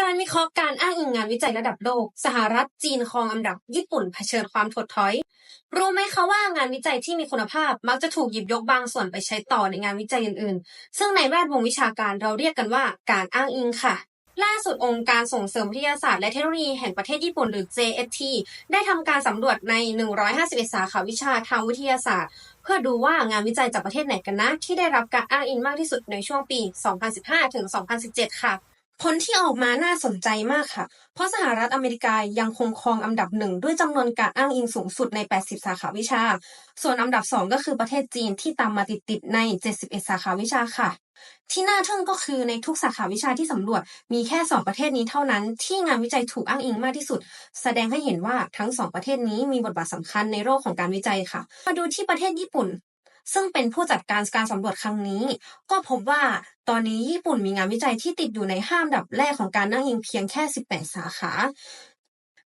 การวิเคราะห์การอ้างอิงงานวิจัยระดับโลก สหรัฐจีนครองอันดับ ญี่ปุ่นเผชิญความถดถอย รู้ไหมคะว่างานวิจัยที่มีคุณภาพ มักจะถูกหยิบยกบางส่วนไปใช้ต่อในงานวิจัยอื่นๆ ซึ่งในแวดวงวิชาการเราเรียกกันว่าการอ้างอิงค่ะล่าสุดองค์การส่งเสริมวิทยาศาสตร์และเทคโนโลยีแห่งประเทศญี่ปุ่นหรือ JST ได้ทำการสำรวจใน 151 สาขาวิชาทางวิทยาศาสตร์ เพื่อดูว่างานวิจัยจากประเทศไหนกันนะ ที่ได้รับการอ้างอิงมากที่สุดในช่วงปี 2015 ถึง 2017 ค่ะ ผลที่ออกมาน่าสนใจมากค่ะ เพราะสหรัฐอเมริกายังคงครองอันดับหนึ่งด้วยจำนวนการอ้างอิงสูงสุดใน 80 สาขาวิชา ส่วนอันดับ 2 ก็คือประเทศจีนที่ตามมาติดๆใน 71 สาขาวิชาค่ะ ที่น่าทึ่งก็คือในทุกสาขาวิชาที่สำรวจมีแค่ 2 ประเทศนี้เท่านั้น ที่งานวิจัยถูกอ้างอิงมากที่สุด แสดงให้เห็นว่าทั้ง 2 ประเทศนี้มีบทบาทสำคัญในโลกของการวิจัยค่ะ มาดูที่ประเทศญี่ปุ่น ซึ่งเป็นผู้จัดการการสำรวจครั้งนี้ ก็พบว่าตอนนี้ญี่ปุ่นมีงานวิจัยที่ติดอยู่ในห้ามดับแรกของการนั่งยิงเพียงแค่ 18 สาขา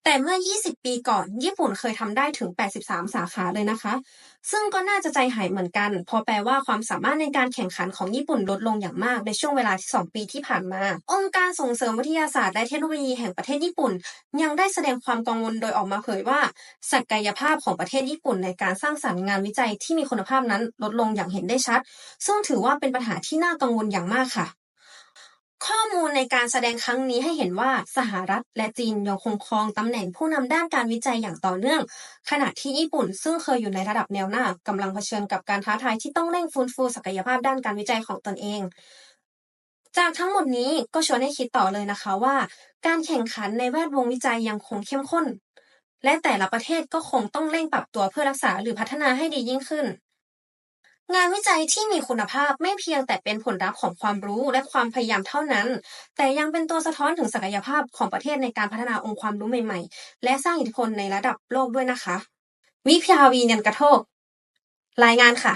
แต่เมื่อ 20 ปีก่อน ญี่ปุ่นเคยทำได้ถึง 83 สาขาเลยนะคะ ซึ่งก็น่าจะใจหายเหมือนกัน พอแปลว่าความสามารถในการแข่งขันของญี่ปุ่นลดลงอย่างมากในช่วงเวลาที่ 2 ปีที่ผ่านมา องค์การส่งเสริมวิทยาศาสตร์และเทคโนโลยีแห่งประเทศญี่ปุ่น ยังได้แสดงความกังวลโดยออกมาเผยว่า ศักยภาพของประเทศญี่ปุ่นในการสร้างสรรค์งานวิจัยที่มีคุณภาพนั้นลดลงอย่างเห็นได้ชัด ซึ่งถือว่าเป็นปัญหาที่น่ากังวลอย่างมากค่ะ ข้อมูลในการแสดงครั้งนี้ให้เห็นว่าสหรัฐและจีนยังคงครองตำแหน่งผู้นำด้านการวิจัยอย่างต่อเนื่อง ขณะที่ญี่ปุ่นซึ่งเคยอยู่ในระดับแนวหน้ากำลังเผชิญกับการท้าทายที่ต้องเร่งฟื้นฟูศักยภาพด้านการวิจัยของตนเอง จากทั้งหมดนี้ก็ชวนให้คิดต่อเลยนะคะว่า การแข่งขันในแวดวงวิจัยยังคงเข้มข้น และแต่ละประเทศก็คงต้องเร่งปรับตัวเพื่อรักษาหรือพัฒนาให้ดียิ่งขึ้น งานวิจัยที่มีคุณภาพไม่เพียงแต่เป็นผลลัพธ์ของความรู้และความพยายามเท่านั้น แต่ยังเป็นตัวสะท้อนถึงศักยภาพของประเทศในการพัฒนาองค์ความรู้ใหม่ๆ และสร้างอิทธิพลในระดับโลกด้วยนะคะ วิภาวีเนียนกระโทก รายงานค่ะ